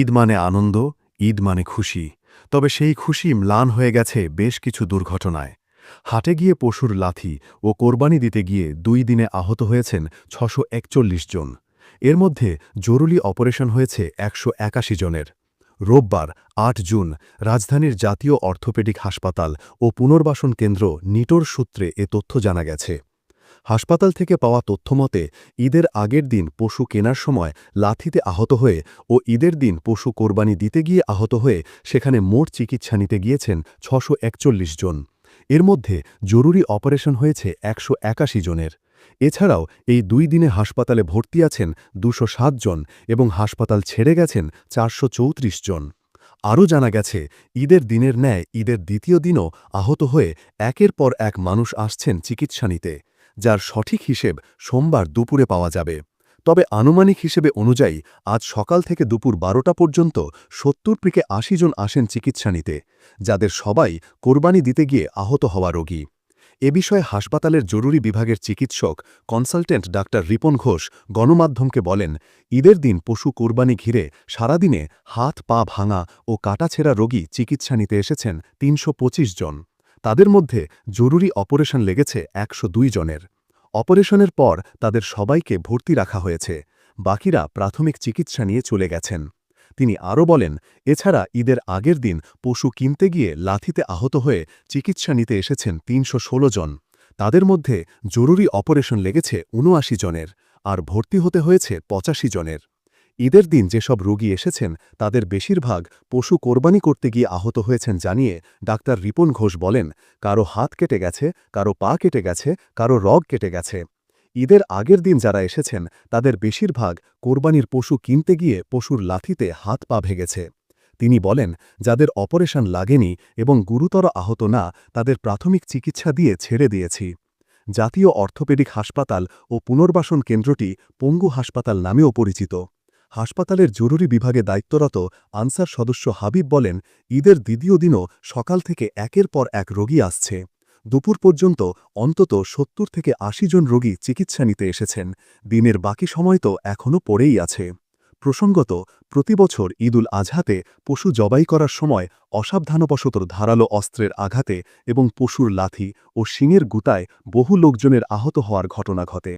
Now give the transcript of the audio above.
ঈদ মানে আনন্দ, ঈদ মানে খুশি। তবে সেই খুশি ম্লান হয়ে গেছে বেশ কিছু দুর্ঘটনায়। হাটে গিয়ে পশুর লাথি ও কোরবানি দিতে গিয়ে দুই দিনে আহত হয়েছেন ছশো একচল্লিশ জন। এর মধ্যে জরুরি অপারেশন হয়েছে একশো একাশি জনের। রোববার, আট জুন, রাজধানীর জাতীয় অর্থোপেডিক হাসপাতাল ও পুনর্বাসন কেন্দ্র নিটোর সূত্রে এ তথ্য জানা গেছে। হাসপাতাল থেকে পাওয়া তথ্যমতে ঈদের আগের দিন পশু কেনার সময় লাথিতে আহত হয়ে ও ঈদের দিন পশু কোরবানি দিতে গিয়ে আহত হয়ে সেখানে মোট চিকিৎসা নিতে গিয়েছেন ছশো জন। এর মধ্যে জরুরি অপারেশন হয়েছে একশো একাশি জনের। এছাড়াও এই দুই দিনে হাসপাতালে ভর্তি আছেন দুশো জন এবং হাসপাতাল ছেড়ে গেছেন চারশো চৌত্রিশ জন। আরও জানা গেছে, ঈদের দিনের ন্যায় ঈদের দ্বিতীয় দিনও আহত হয়ে একের পর এক মানুষ আসছেন চিকিৎসা নিতে। যার সঠিক হিসেব সোমবার দুপুরে পাওয়া যাবে। তবে আনুমানিক হিসেবে অনুযায়ী আজ সকাল থেকে দুপুর বারোটা পর্যন্ত সত্তর থেকে আশি জন আসেন চিকিৎসা নিতে, যাদের সবাই কোরবানি দিতে গিয়ে আহত হওয়া রোগী। এ বিষয়ে হাসপাতালের জরুরি বিভাগের চিকিৎসক কনসালটেন্ট ডাক্তার রিপন ঘোষ গণমাধ্যমকে বলেন, ঈদের দিন পশু কোরবানি ঘিরে সারাদিনে হাত, পা ভাঙা ও কাটাছেঁড়া রোগী চিকিৎসা নিতে এসেছেন তিনশো পঁচিশ জন। তাদের মধ্যে জরুরি অপারেশন লেগেছে একশো জনের। অপারেশনের পর তাদের সবাইকে ভর্তি রাখা হয়েছে। বাকিরা প্রাথমিক চিকিৎসা নিয়ে চলে গেছেন। তিনি আরও বলেন, এছাড়া ঈদের আগের দিন পশু কিনতে গিয়ে লাথিতে আহত হয়ে চিকিৎসা নিতে এসেছেন তিনশো ষোলো জন। তাদের মধ্যে জরুরি অপারেশন লেগেছে উনআশি জনের, আর ভর্তি হতে হয়েছে পঁচাশি জনের। ঈদের দিন যেসব রোগী এসেছেন, তাদের বেশিরভাগ পশু কোরবানি করতে গিয়ে আহত হয়েছেন জানিয়ে ডাক্তার রিপন ঘোষ বলেন, কারও হাত কেটে গেছে, কারও পা কেটে গেছে, কারও রগ কেটে গেছে। ঈদের আগের দিন যারা এসেছেন, তাদের বেশিরভাগ কোরবানির পশু কিনতে গিয়ে পশুর লাথিতে হাত পা ভেগেছে তিনি বলেন, যাদের অপারেশন লাগেনি এবং গুরুতর আহত না, তাদের প্রাথমিক চিকিৎসা দিয়ে ছেড়ে দিয়েছি। জাতীয় অর্থোপেডিক হাসপাতাল ও পুনর্বাসন কেন্দ্রটি পঙ্গু হাসপাতাল নামেও পরিচিত। হাসপাতালের জরুরি বিভাগে দায়িত্বরত আনসার সদস্য হাবিব বলেন, ঈদের দ্বিতীয় দিনও সকাল থেকে একের পর এক রোগী আসছে। দুপুর পর্যন্ত অন্তত সত্তর থেকে আশি জন রোগী চিকিৎসা নিতে এসেছেন। দিনের বাকি সময় তো এখনও পড়েই আছে। প্রসঙ্গত প্রতিবছর ঈদুল আজহাতে পশু জবাই করার সময় অসাবধানবশত ধারালো অস্ত্রের আঘাতে এবং পশুর লাথি ও শিঙের গুতায় বহু লোকজনের আহত হওয়ার ঘটনা ঘটে।